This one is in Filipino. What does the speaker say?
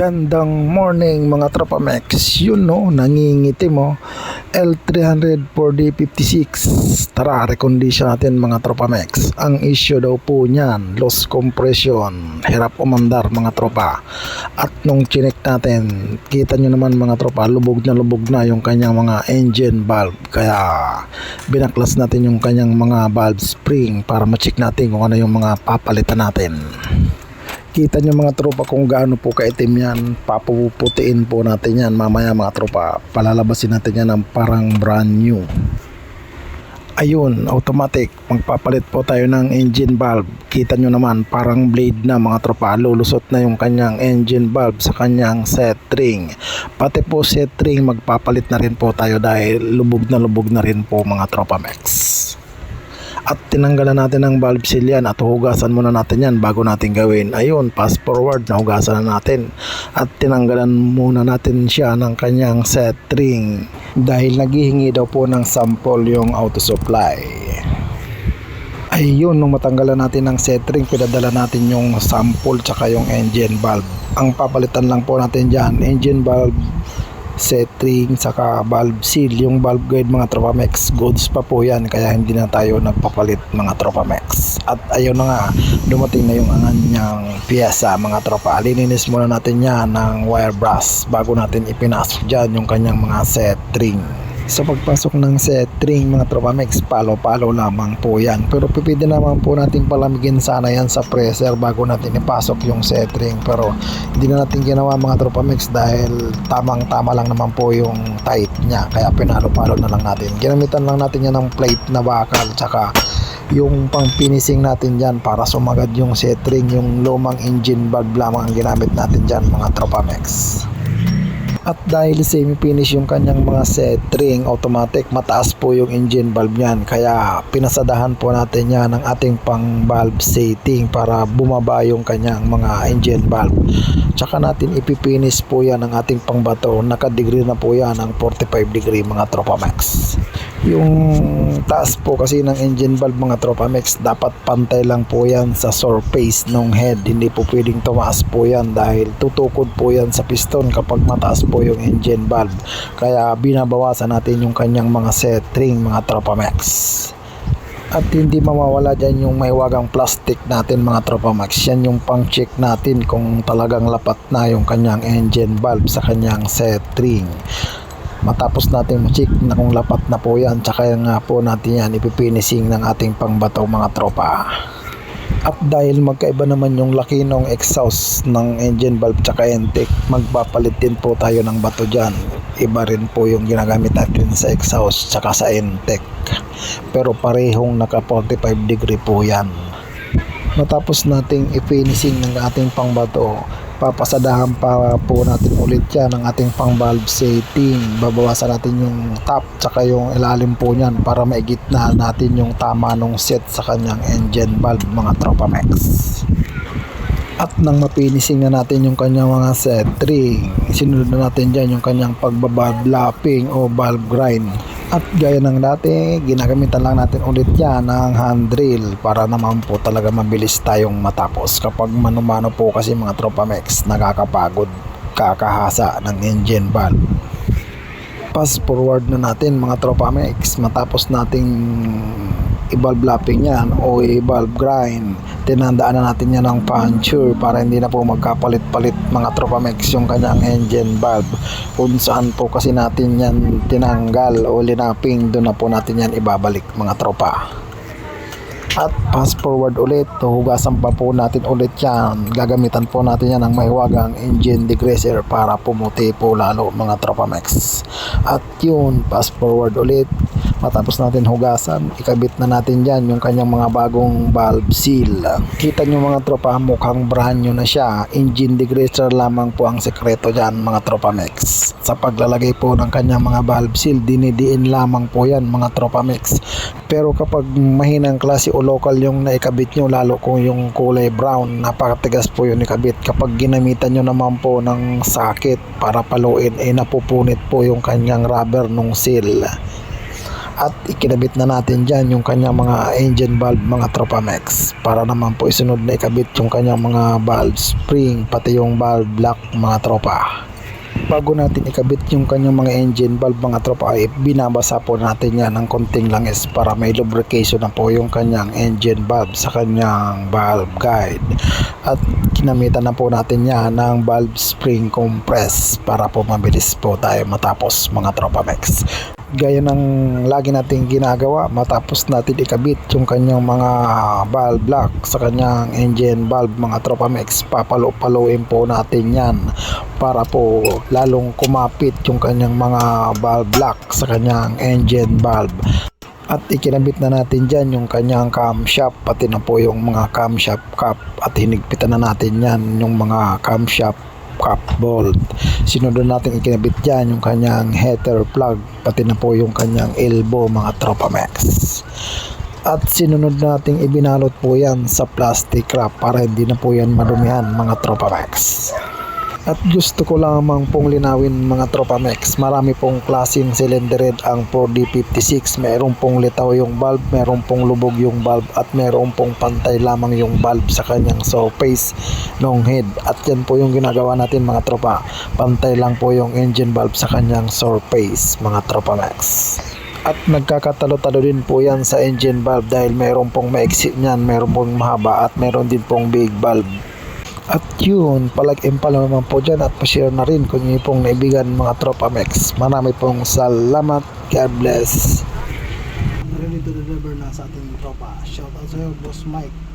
Gandang morning mga tropa Mex. Yun no, nangingiti mo. L300 4D56. Tara, recondition natin mga tropa Mex. Ang issue daw po niyan, loss compression. Hirap umandar mga tropa. At nung chinek natin, kita nyo naman mga tropa, lubog na lubog na yung kanyang mga engine valve. Kaya binaklas natin yung kanyang mga valve spring para ma-check natin kung ano yung mga papalitan natin. Kita nyo mga tropa kung gaano po kaitim yan. Papuputiin po natin yan mamaya mga tropa. Palalabasin natin yan ng parang brand new. Ayun, automatic. Magpapalit po tayo ng engine valve. Kita nyo naman, parang blade na mga tropa. Lulusot na yung kanyang engine valve sa kanyang set ring. Pati po set ring, magpapalit na rin po tayo dahil lubog na lubog na rin po mga tropa max at tinanggalan natin ng valve seal yan at hugasan muna natin yan bago natin gawin. Ayun fast forward na hugasan na natin. At tinanggalan muna natin siya ng kanyang set ring dahil naghihingi daw po ng sample yung auto supply ayun nung matanggalan natin ng set ring pinadala natin yung sample tsaka yung engine valve. Ang papalitan lang po natin dyan engine valve setting saka valve seal. Yung valve guide mga tropa max goods pa po yan. Kaya hindi na tayo nagpapalit mga tropa max. At ayun na nga dumating na yung kanyang pyesa mga tropa. Lininis muna natin yan ng wire brush bago natin ipinasok dyan yung kanyang mga setting sa pagpasok ng setting mga tropa mix palo-palo lamang po yan. Pero pipili naman po natin palamigin sana yan sa pressure bago natin ipasok yung setting pero hindi na natin ginawa mga tropa mix dahil tamang tama lang naman po yung tight niya. Kaya pinalo-palo na lang natin. Ginamitan lang natin yan ng plate na bakal tsaka yung pang finishing natin dyan para sumagad yung setting yung lumang engine valve lamang ang ginamit natin dyan mga tropa mix at dahil semi-finish yung kanyang mga set ring automatic mataas po yung engine valve niyan. Kaya pinasadahan po natin yan ng ating pang valve setting para bumaba yung kanyang mga engine valve. Tsaka natin ipipinish po yan ng ating pang bato nakadegree na po yan ng 45 degree mga tropa max yung taas po kasi ng engine valve mga tropa max dapat pantay lang po yan sa surface ng head. Hindi po pwedeng tumaas po yan dahil tutukod po yan sa piston kapag mataas po yung engine valve. Kaya binabawasan natin yung kanyang mga set ring mga tropa max at hindi mawawala dyan yung may wagang plastic natin mga tropa max yan yung pang check natin kung talagang lapat na yung kanyang engine valve sa kanyang set ring matapos natin check na kung lapat na po yan. Tsaka nga po natin yan ipipinising ng ating pangbato mga tropa. At dahil magkaiba naman yung laki ng exhaust ng engine valve tsaka intake magpapalit din po tayo ng bato dyan. Iba rin po yung ginagamit natin sa exhaust tsaka sa intake pero parehong naka 45 degree po yan. Matapos nating i-finishing ng ating pangbato papasadahan pa po natin ulit yan ng ating pang valve setting. Babawasan natin yung top tsaka yung ilalim po niyan para maigitna natin yung tama nung set sa kanyang engine valve mga tropa max. At nang mapinising na natin yung kanyang mga set ring sinunod na natin dyan yung kanyang pagbabalve lapping o valve grind at gaya ng dati, ginagamitan lang natin ulit yan ng hand drill para naman po talaga mabilis tayong matapos. Kapag manumano po kasi mga tropa mex, nakakapagod kakahasa ng engine valve. Fast forward na natin mga tropa mex, matapos nating i-valve lapping yan o i-valve grind. Tinandaan na natin yan ng puncture para hindi na po magkapalit-palit mga tropa mex yung kanyang engine valve. Kung saan po kasi natin yan tinanggal o linaping doon na po natin yan ibabalik mga tropa. At fast forward ulit hugasan pa po natin ulit yan. Gagamitan po natin yan ng mahiwagang engine degreaser para pumuti po lalo mga tropa max at yun fast forward ulit matapos natin hugasan ikabit na natin dyan yung kanyang mga bagong valve seal. Kita nyo mga tropa mukhang brand new na siya. Engine degreaser lamang po ang sekreto dyan mga tropa mix. Sa paglalagay po ng kanyang mga valve seal dinidiin lamang po yan mga tropa mix. Pero kapag mahinang klase o local yung naikabit nyo lalo kung yung kulay brown napakatigas po yung ikabit. Kapag ginamitan nyo naman po ng sakit para paluin eh napupunit po yung kanyang rubber nung seal at ikinabit na natin dyan yung kanyang mga engine valve mga tropa max. Para naman po isunod na ikabit yung kanyang mga valve spring pati yung valve lock mga tropa. Bago natin ikabit yung kanyang mga engine valve mga tropa ay binabasa po natin yan ng konting langis para may lubrication na po yung kanyang engine valve sa kanyang valve guide. At kinamitan na po natin yan ng valve spring compress para po mabilis po tayo matapos mga tropa max gaya ng lagi nating ginagawa matapos natin ikabit yung kanyang mga valve lock sa kanyang engine valve mga tropa max papalo-paloin po natin yan para po lalong kumapit yung kanyang mga valve lock sa kanyang engine valve. At ikinabit na natin dyan yung kanyang camshaft pati na po yung mga camshaft cap at hinigpitan na natin yan yung mga camshaft cap bolt sinunod natin ikinabit dyan yung kanyang heater plug pati na po yung kanyang elbow mga tropa max. At sinunod nating ibinalot po yan sa plastic wrap para hindi na po yan madumihan mga tropa max at gusto ko lamang pong linawin mga tropa max. Marami pong klaseng cylinder head ang 4D56. Meron pong litaw yung valve, meron pong lubog yung valve at meron pong pantay lamang yung valve sa kanyang surface ng head. At yan po yung ginagawa natin mga tropa. Pantay lang po yung engine valve sa kanyang surface mga tropa max. At nagkakatalo-talo din po yan sa engine valve dahil meron pong maiksi niyan, meron pong mahaba at meron din pong big valve. At yun, palag-in pa naman po dyan at pa-share na rin kung yun pong naibigan mga tropa Mex. Marami pong salamat. God bless. Ready to deliver na sa ating tropa. Shout out sa Boss Mike.